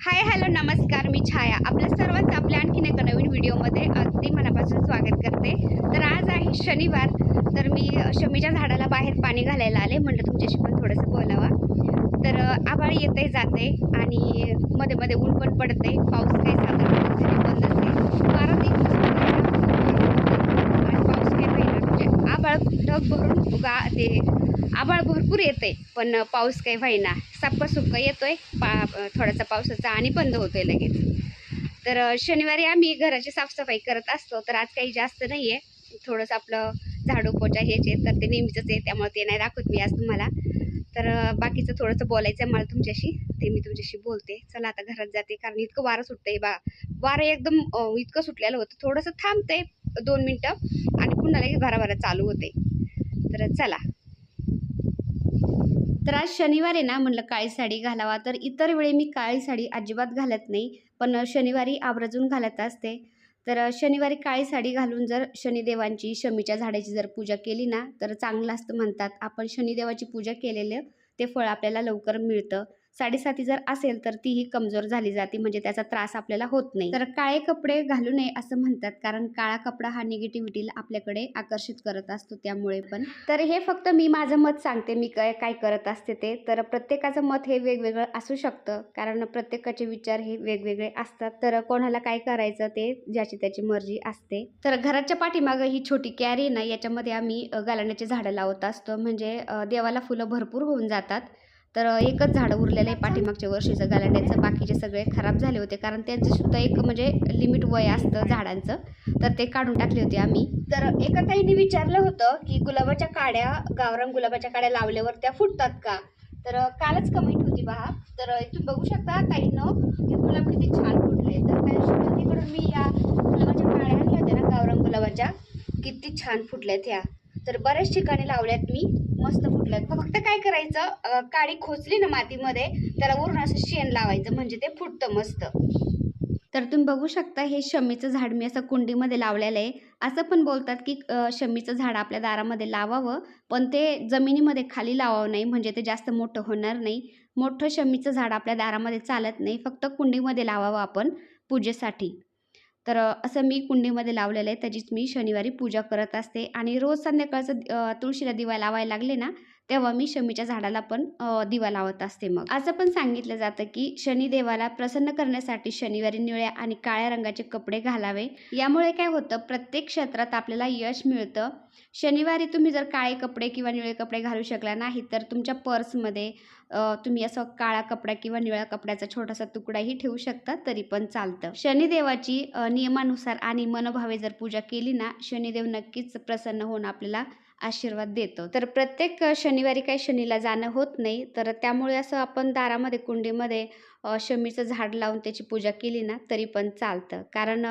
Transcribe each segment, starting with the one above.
Hi hello नमस्कार मी छाया. आपल्या सर्वांचं आपल्या आणखीन एका नवीन व्हिडिओमध्ये अगदी मनापासून स्वागत करते. तर आज आहे शनिवार तर मी शमीच्या झाडाला बाहेर पाणी घालायला आले. म्हटलं तुमच्याशी पण थोडंसं बोलावा. तर आभाळ येते जाते आणि मध्ये मध्ये ऊन पण पडते पाऊस काही साधारण बंद असते बारा दिवस आणि पाऊस काही होईना म्हणजे आभाळ ढग भरून गा ते आभाळ भरपूर येते पण पाऊस काही व्हायना. सापका येतो येतोय पा थोडासा पावसाचा आणि बंद होतोय लगेच. तर शनिवारी आम्ही घराची साफसफाई करत असतो तर आज काही जास्त नाही आहे थोडंसं आपलं झाडू पोचा हेच आहे तर ते नेहमीचंच आहे त्यामुळे ते नाही दाखवत मी आज तुम्हाला. तर बाकीचं थोडंसं बोलायचं आहे मला तुमच्याशी ते मी तुमच्याशी बोलते. चला आता घरात जाते कारण इतकं वारं सुटतंय बा. वारं एकदम इतकं सुटलेलं होतं. थोडंसं थांबतंय दोन मिनटं आणि पुन्हा लगेच भराभरा चालू होते तर चला. तर आज शनिवार आहे ना म्हणलं काळी साडी घालावा. तर इतर वेळी मी काळी साडी अजिबात घालत नाही पण शनिवारी आवर्जून घालत असते. तर शनिवारी काळी साडी घालून जर शनिदेवांची शमीच्या झाडाची जर पूजा केली ना तर चांगलं असतं म्हणतात. आपण शनिदेवाची पूजा केलेलं ते फळ आपल्याला लवकर मिळतं. साडेसाती जर असेल तर तीही कमजोर झाली जाते म्हणजे त्याचा त्रास आपल्याला होत नाही. तर काळे कपडे घालू नये असं म्हणतात कारण काळा कपडा हा निगेटिव्हिटीला आपल्याकडे आकर्षित करत असतो त्यामुळे पण. तर हे फक्त मी माझं मत सांगते मी काय काय करत असते ते. तर प्रत्येकाचं मत हे वेगवेगळं असू शकतं कारण प्रत्येकाचे विचार हे वेगवेगळे असतात. तर कोणाला काय करायचं ते ज्याची त्याची मर्जी असते. तर घराच्या पाठीमागं ही छोटी कॅरी ना याच्यामध्ये आम्ही गालाण्याची झाडं लावत असतो. म्हणजे देवाला फुलं भरपूर होऊन जातात. तर एकच झाडं उरलेलं आहे पाठीमागच्या वर्षीचं गालांड्याचं बाकीचे सगळे खराब झाले होते कारण त्यांचंसुद्धा एक म्हणजे लिमिट वय असतं झाडांचं. तर ते काढून टाकले होते आम्ही. तर एका ताईने विचारलं होतं की गुलाबाच्या काड्या गावरान गुलाबाच्या काड्या लावल्यावर त्या फुटतात का? तर कालच कमेंट होती पहा तर तुम्ही बघू शकता ताईनं हे गुलाब किती छान फुटले. तर त्यांच्याकडून मी या गुलाबाच्या काड्या आणल्या होत्या ना गावरान गुलाबाच्या. किती छान फुटल्यात ह्या. तर बऱ्याच ठिकाणी लावल्यात मी. मस्त फुटलं फक्त काय करायचं काळी काडी खोचली ना मातीमध्ये त्याला वरून असं शेण लावायचं म्हणजे ते फुटतं मस्त. तर तुम्ही बघू शकता हे शमीचं झाड मी असं कुंडीमध्ये लावलेलं आहे. असं पण बोलतात की शमीचं झाड आपल्या दारामध्ये लावावं पण ते जमिनीमध्ये खाली लावावं नाही म्हणजे ते जास्त मोठं होणार नाही. मोठं शमीचं झाड आपल्या दारामध्ये चालत नाही फक्त कुंडीमध्ये लावावं आपण पूजेसाठी. तर असं मी कुंडीमध्ये लावलेलं आहे. त्याचीच मी शनिवारी पूजा करत असते. आणि रोज संध्याकाळचं तुळशीला दिवा लावायला लागले ना तेव्हा मी शमीच्या झाडाला पण दिवा लावत असते मग. असं पण सांगितलं जातं की शनिदेवाला प्रसन्न करण्यासाठी शनिवारी निळ्या आणि काळ्या रंगाचे कपडे घालावे. यामुळे काय होतं प्रत्येक क्षेत्रात आपल्याला यश मिळतं. शनिवारी तुम्ही जर काळे कपडे किंवा निळे कपडे घालू शकला नाही तर तुमच्या पर्समध्ये तुम्ही असं काळा कपडा किंवा निळ्या कपड्याचा छोटासा तुकडाही ठेवू शकता तरी पण चालतं. शनिदेवाची नियमानुसार आणि मनोभावे जर पूजा केली ना शनिदेव नक्कीच प्रसन्न होऊन आपल्याला आशीर्वाद देतो. तर प्रत्येक शनिवारी काही शनीला जाणं होत नाही. तर त्यामुळे असं आपण दारामध्ये कुंडीमध्ये शमीचं झाड लावून त्याची पूजा केली ना तरी पण चालतं. कारण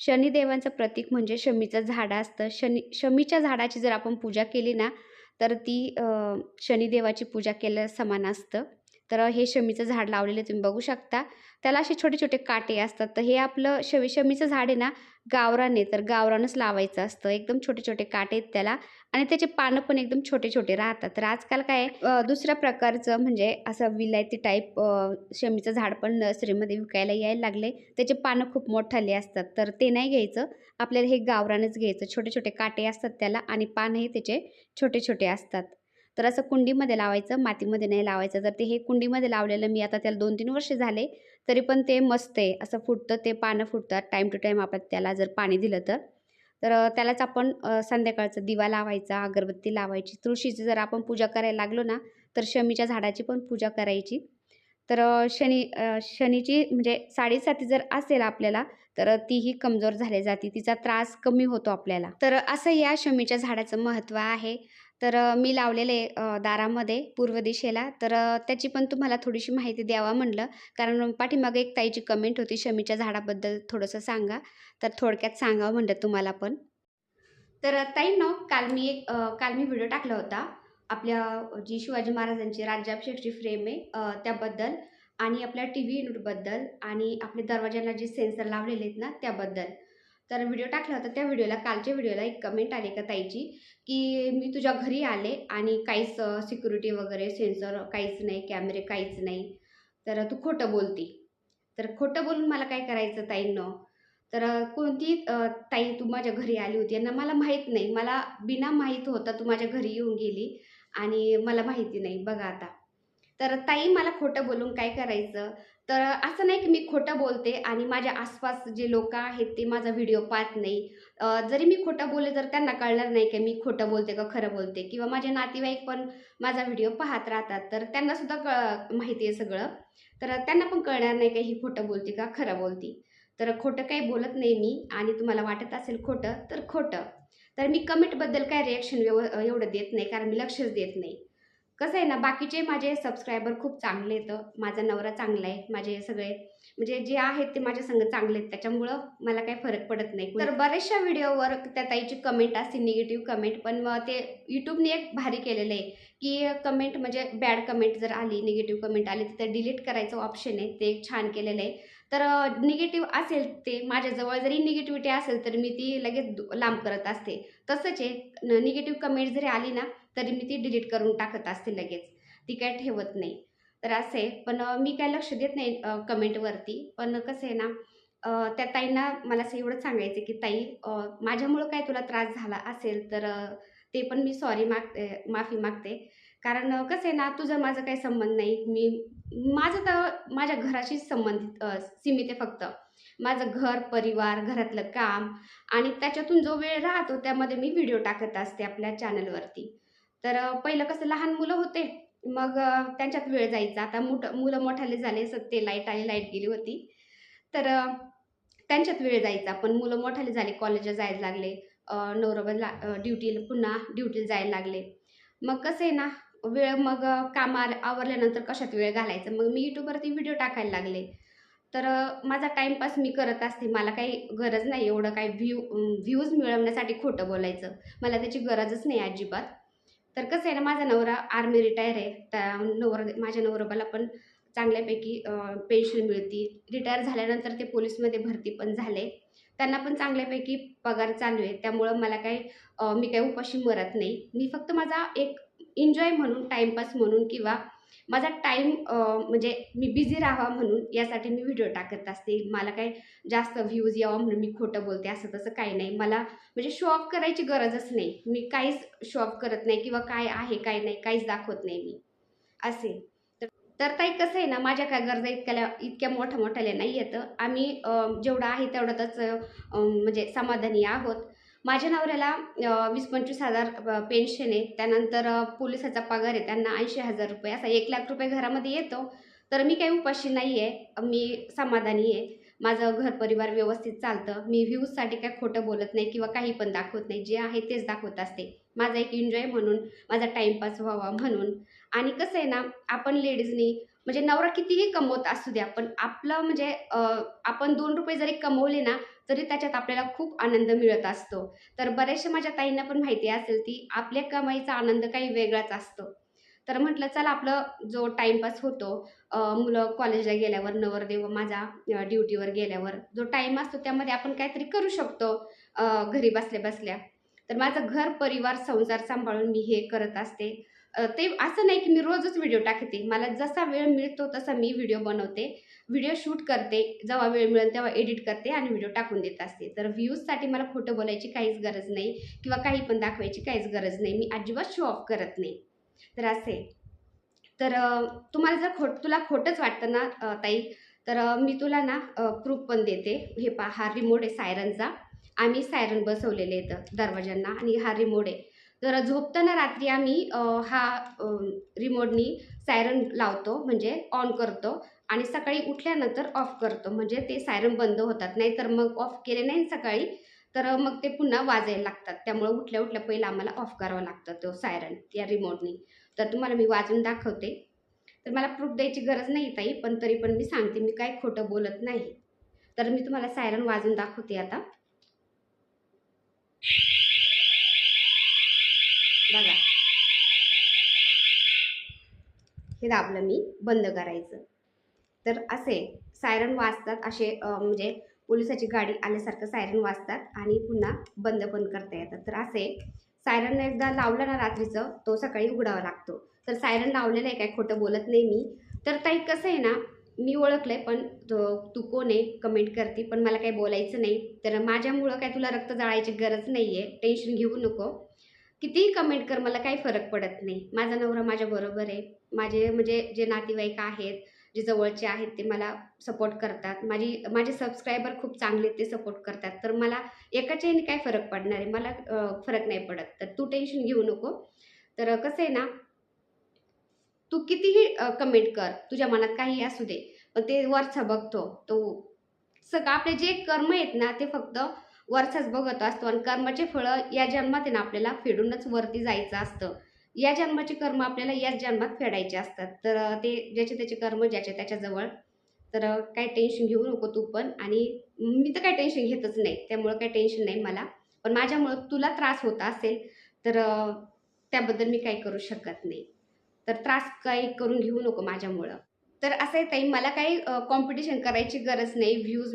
शनिदेवांचं प्रतीक म्हणजे शमीचं झाड असतं. शनी शमीच्या झाडाची जर आपण पूजा केली ना तर ती शनिदेवाची पूजा केल्या समान असतं. तर हे शमीचं झाड लावलेलं तुम्ही बघू शकता. त्याला असे छोटे छोटे काटे असतात. तर हे आपलं शमी शमीचं झाड आहे ना गावराने तर गावरानच लावायचं असतं. एकदम छोटे छोटे काटे आहेत त्याला आणि त्याचे पानं पण एकदम छोटे छोटे राहतात. तर आजकाल काय दुसऱ्या प्रकारचं म्हणजे असं विलायती टाईप शमीचं झाड पण नर्सरीमध्ये विकायला यायला लागले त्याचे पानं खूप मोठाले असतात. तर ते नाही घ्यायचं. आपल्याला हे गावरानच घ्यायचं. छोटे छोटे काटे असतात त्याला आणि पानही त्याचे छोटे छोटे असतात. तर असं कुंडीमध्ये लावायचं मातीमध्ये नाही लावायचं. जर ते हे कुंडीमध्ये लावलेलं मी आता त्याला दोन तीन वर्ष झाले तरी पण ते मस्त आहे. असं फुटतं ते पानं फुटतात. टाईम टू टाईम आपण त्याला जर पाणी दिलं तर. तर त्यालाच आपण संध्याकाळचा दिवा लावायचा अगरबत्ती लावायची तुळशीची जर आपण पूजा करायला लागलो ना तर शमीच्या झाडाची पण पूजा करायची. तर शनी शनीची म्हणजे साडेसाती जर असेल आपल्याला तर तीही कमजोर झाली जाते तिचा त्रास कमी होतो आपल्याला. तर असं या शमीच्या झाडाचं महत्त्व आहे. तर मी लावलेले दारामध्ये पूर्व दिशेला. तर त्याची पण तुम्हाला थोडीशी माहिती द्यावा म्हणलं कारण पाठीमागे एक ताईची कमेंट होती शमीच्या झाडाबद्दल थोडंसं सांगा. तर थोडक्यात सांगावं म्हणलं तुम्हाला पण. तर ताईंनो काल मी एक काल मी व्हिडिओ टाकला होता. आपल्या जी शिवाजी महाराजांची राज्याभिषेकची फ्रेम आहे त्याबद्दल. आणि आपल्या टी व्ही आणि आपल्या दरवाज्याला जे सेन्सर लावलेले आहेत ना त्याबद्दल. तर व्हिडिओ टाकला होता त्या व्हिडिओला कालच्या व्हिडिओला एक कमेंट आली का ताईची की मी तुझ्या घरी आले आणि काहीच सिक्युरिटी वगैरे सेन्सर काहीच नाही कॅमेरे काहीच नाही. तर तू खोटं बोलती. तर खोटं बोलून मला काय करायचं ताईंनो? तर कोणती ताई तू माझ्या घरी आली होती? यांना मला माहीत नाही. मला बिना माहीत होता तू माझ्या घरी येऊन गेली आणि मला माहिती नाही. बघा आता. तर ताई मला खोटं बोलून काय करायचं? तर असं नाही की मी खोटं बोलते आणि माझ्या आसपास जे लोक आहेत ते माझा व्हिडिओ पाहत नाही. जरी मी खोटं बोलले तर त्यांना कळणार नाही की मी खोटं बोलते का खरं बोलते. किंवा माझे नातेवाईक पण माझा व्हिडिओ पाहत राहतात. तर त्यांनासुद्धा कळ माहिती आहे सगळं. तर त्यांना पण कळणार नाही का ही खोटं बोलते का खरं बोलते. तर खोटं काही बोलत नाही मी आणि तुम्हाला वाटत असेल खोटं तर खोटं. तर मी कमेंटबद्दल काय रिॲक्शन व्यव एवढं देत नाही कारण मी लक्षच देत नाही. कसं आहे ना बाकीचे माझे सबस्क्रायबर खूप चांगले आहेत. माझा नवरा चांगला आहे. माझे सगळे म्हणजे जे आहेत ते माझ्या संग चांगले आहेत. त्याच्यामुळं मला काही फरक पडत नाही. तर बऱ्याचशा व्हिडिओवर त्या ताईची कमेंट असते निगेटिव्ह कमेंट पण मग ते यूट्यूबने एक भारी केलेलं आहे की कमेंट म्हणजे बॅड कमेंट जर आली निगेटिव्ह कमेंट आली तर डिलीट करायचं ऑप्शन आहे. ते एक छान केलेलं आहे. तर निगेटिव्ह असेल ते माझ्याजवळ जरी निगेटिव्हिटी असेल तर मी ती लगेच लांब करत असते. तसंच आहे. निगेटिव्ह कमेंट जरी आली ना तरी मी ती डिलीट करून टाकत असते लगेच. ती काय ठेवत नाही. तर असं आहे पण मी काय लक्ष देत नाही कमेंटवरती पण कसं आहे ना त्या ताईंना मला असं एवढं सांगायचं की ताई माझ्यामुळं काय तुला त्रास झाला असेल तर ते पण मी सॉरी मागते माफी मागते. कारण कसं आहे ना तुझं माझं काही संबंध नाही. मी माझं तर माझ्या घराशीच संबंधित सीमित आहे फक्त. माझं घर परिवार घरातलं काम आणि त्याच्यातून जो वेळ राहतो त्यामध्ये मी व्हिडिओ टाकत असते आपल्या चॅनलवरती तर पहिलं कसं लहान मुलं होते मग त्यांच्यात वेळ जायचा. आता मोठ मुलं मोठाले झाले सत्ते लाइट आली लाइट गेली होती. तर त्यांच्यात वेळ जायचा. पण मुलं मोठाले झाले कॉलेजला जायला लागले अं, ड्युटीला पुन्हा ड्युटीला जायला लागले. मग कसं आहे ना वेळ मग कामा आवरल्यानंतर कशात वेळ घालायचा? मग मी यूट्यूबवरती व्हिडिओ टाकायला लागले. तर माझा टाईमपास मी करत असते. मला काही गरज नाही एवढं काही व्ह्यू व्ह्यूज मिळवण्यासाठी खोटं बोलायचं. मला त्याची गरजच नाही अजिबात. तर कसं आहे ना माझा नवरा आर्मी रिटायर आहे. त्या नवर माझ्या नवरोबाला पण चांगल्यापैकी पेन्शन मिळती. रिटायर झाल्यानंतर ते पोलीसमध्ये भरती पण झाले. त्यांना पण चांगल्यापैकी पगार चालू आहे. त्यामुळं मला काही मी काही उपाशी मरत नाही. मी फक्त माझा एक एन्जॉय म्हणून टाईमपास म्हणून किंवा माझा टाईम म्हणजे मी बिझी राहावा म्हणून यासाठी मी व्हिडिओ टाकत असते. मला काही जास्त व्ह्यूज यावा म्हणून मी खोटं बोलते असं तसं काही नाही. मला म्हणजे शो ऑफ करायची गरजच नाही. मी काहीच शो ऑफ करत नाही किंवा काय आहे काय नाही काहीच दाखवत नाही मी. असे. तर- ताई कसं आहे ना माझ्या काय गरजा इतक्याला इतक्या मोठ्या मोठ्याला नाही येतं आम्ही जेवढं आहे तेवढ्यातच म्हणजे समाधानी आहोत. माझ्या नवऱ्याला वीस पंचवीस हजार पेन्शन आहे. त्यानंतर पोलिसाचा पगार आहे. त्यांना ऐंशी हजार रुपये असा एक लाख रुपये घरामध्ये येतो. तर मी काही उपाशी नाही आहे मी समाधानी आहे. माझं घर परिवार व्यवस्थित चालतं. मी व्ह्यूजसाठी काय खोटं बोलत नाही किंवा काही पण दाखवत नाही. जे आहे तेच दाखवत असते. माझा एक एन्जॉय म्हणून माझा टाईमपास व्हावा म्हणून. आणि कसं आहे ना आपण लेडीजनी म्हणजे नवरा कितीही कमवत असू द्या पण आपलं म्हणजे आपण दोन रुपये जरी कमवले ना तरी त्याच्यात आपल्याला खूप आनंद मिळत असतो. तर बऱ्याचशा माझ्या ताईंना पण माहिती असेल ती आपल्या कमाईचा आनंद काही वेगळाच असतो. तर म्हटलं चला आपलं जो टाईमपास होतो मुलं कॉलेजला गेल्यावर नवरदेव माझा ड्युटीवर गेल्यावर जो टाईम असतो त्यामध्ये आपण काहीतरी करू शकतो घरी बसल्या बसल्या. तर माझं घर परिवार संसार सांभाळून मी हे करत असते. ते असं नाही की मी रोजच व्हिडिओ टाकते. मला जसा वेळ मिळतो तसा मी व्हिडिओ बनवते. व्हिडिओ शूट करते. जेव्हा वेळ मिळेल तेव्हा एडिट करते आणि व्हिडिओ टाकून देत असते. तर व्ह्यूजसाठी मला खोटं बोलायची काहीच गरज नाही किंवा काही पण दाखवायची काहीच गरज नाही. मी अजिबात शो ऑफ करत नाही. तर असे. तर तुम्हाला जर खोट तुला खोटंच वाटतं ना ताई तर मी तुला ना प्रूफ पण देते. हे पहा हा रिमोट आहे सायरनचा. आम्ही सायरन बसवलेले आहेत दरवाज्यांना आणि हा रिमोट आहे. तर झोपताना रात्री आम्ही हा रिमोटनी सायरन लावतो म्हणजे ऑन करतो आणि सकाळी उठल्यानंतर ऑफ करतो. म्हणजे ते सायरन बंद होतात. नाही तर मग ऑफ केले नाही सकाळी तर मग ते पुन्हा वाजायला लागतात. त्यामुळं उठल्या उठल्या पहिलं आम्हाला ऑफ करावं लागतं तो सायरन या रिमोटनी तर तुम्हाला मी वाजून दाखवते. तर मला प्रूफ द्यायची गरज नाही ताई पण तरी पण मी सांगते मी काय खोटं बोलत नाही. तर मी तुम्हाला सायरन वाजून दाखवते आता. बघा. हे दाबलं मी बंद करायचं. तर असे सायरन वाजतात असे म्हणजे पोलिसाची गाडी आल्यासारखं सायरन वाजतात आणि पुन्हा बंद पण करता येतात. तर असे सायरन एकदा लावलं ना रात्रीचं तो सकाळी उघडावा लागतो. तर सायरन लावलेलं आहे काय खोटं बोलत नाही मी. तर ताई कसं आहे ना मी ओळखलं आहे पण तू कोण आहे? कमेंट करते पण मला काही बोलायचं नाही. तर माझ्यामुळं काय तुला रक्त जाळायची गरज नाही आहे टेन्शन घेऊ नको. कितीही कमेंट कर मला काही फरक पडत नाही. माझा नवरा माझ्या बरोबर आहे. माझे म्हणजे जे नातेवाईक आहेत जे जवळचे आहेत ते मला सपोर्ट करतात. माझी माझे सबस्क्रायबर खूप चांगले आहेत, ते सपोर्ट करतात. तर मला एकाच्याने काय फरक पडणार आहे. मला फरक नाही पडत. तर तू टेन्शन घेऊ नको. तर कसं आहे ना तू कितीही कमेंट कर तुझ्या मनात काही असू दे. पण ते वरचा बघतो. तो सगळं आपले जे कर्म आहेत ना ते फक्त वरचाच बघत असतो. आणि कर्माचे फळं या जन्मात ना आपल्याला फेडूनच वरती जायचं असतं. या जन्माचे कर्म आपल्याला याच जन्मात फेडायचे असतात. तर ते ज्याचे त्याचे कर्म ज्याच्या त्याच्याजवळ तर काही टेन्शन घेऊ नको तू पण. आणि मी तर काही टेन्शन घेतच नाही. त्यामुळं काही टेन्शन नाही मला. पण माझ्यामुळं तुला त्रास होत असेल तर त्याबद्दल मी काही करू शकत नाही. तर त्रास काही करून घेऊ नको माझ्यामुळं. तर असं आहे ताई मला काही कॉम्पिटिशन करायची गरज नाही. व्ह्यूज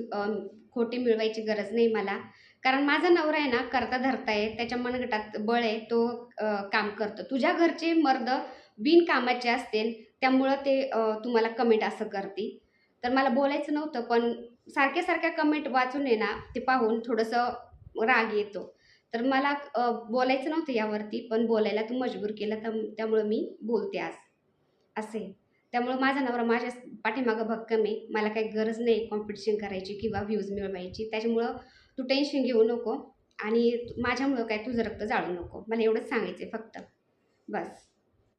खोटी मिळवायची गरज नाही मला. कारण माझा नवरा आहे ना करता धरता आहे त्याच्या मनगटात बळ आहे तो काम करतो. तुझ्या घरचे मर्द बिनकामाचे असतील त्यामुळं ते तुम्हाला कमेंट असं करते तर मला बोलायचं नव्हतं पण सारख्या सारख्या कमेंट वाचून आहे ना ते पाहून थोडंसं राग येतो. तर मला बोलायचं नव्हतं यावरती पण बोलायला तू मजबूर केलं तर त्यामुळं मी बोलते आज. असे त्यामुळं माझा नवरा माझ्या पाठीमागं भक्कम आहे. मला काही गरज नाही कॉम्पिटिशन करायची किंवा व्ह्यूज मिळवायची. त्याच्यामुळं तू टेन्शन घेऊ नको आणि माझ्यामुळं काय तुझं रक्त जाळू नको. मला एवढंच सांगायचं आहे फक्त. बस.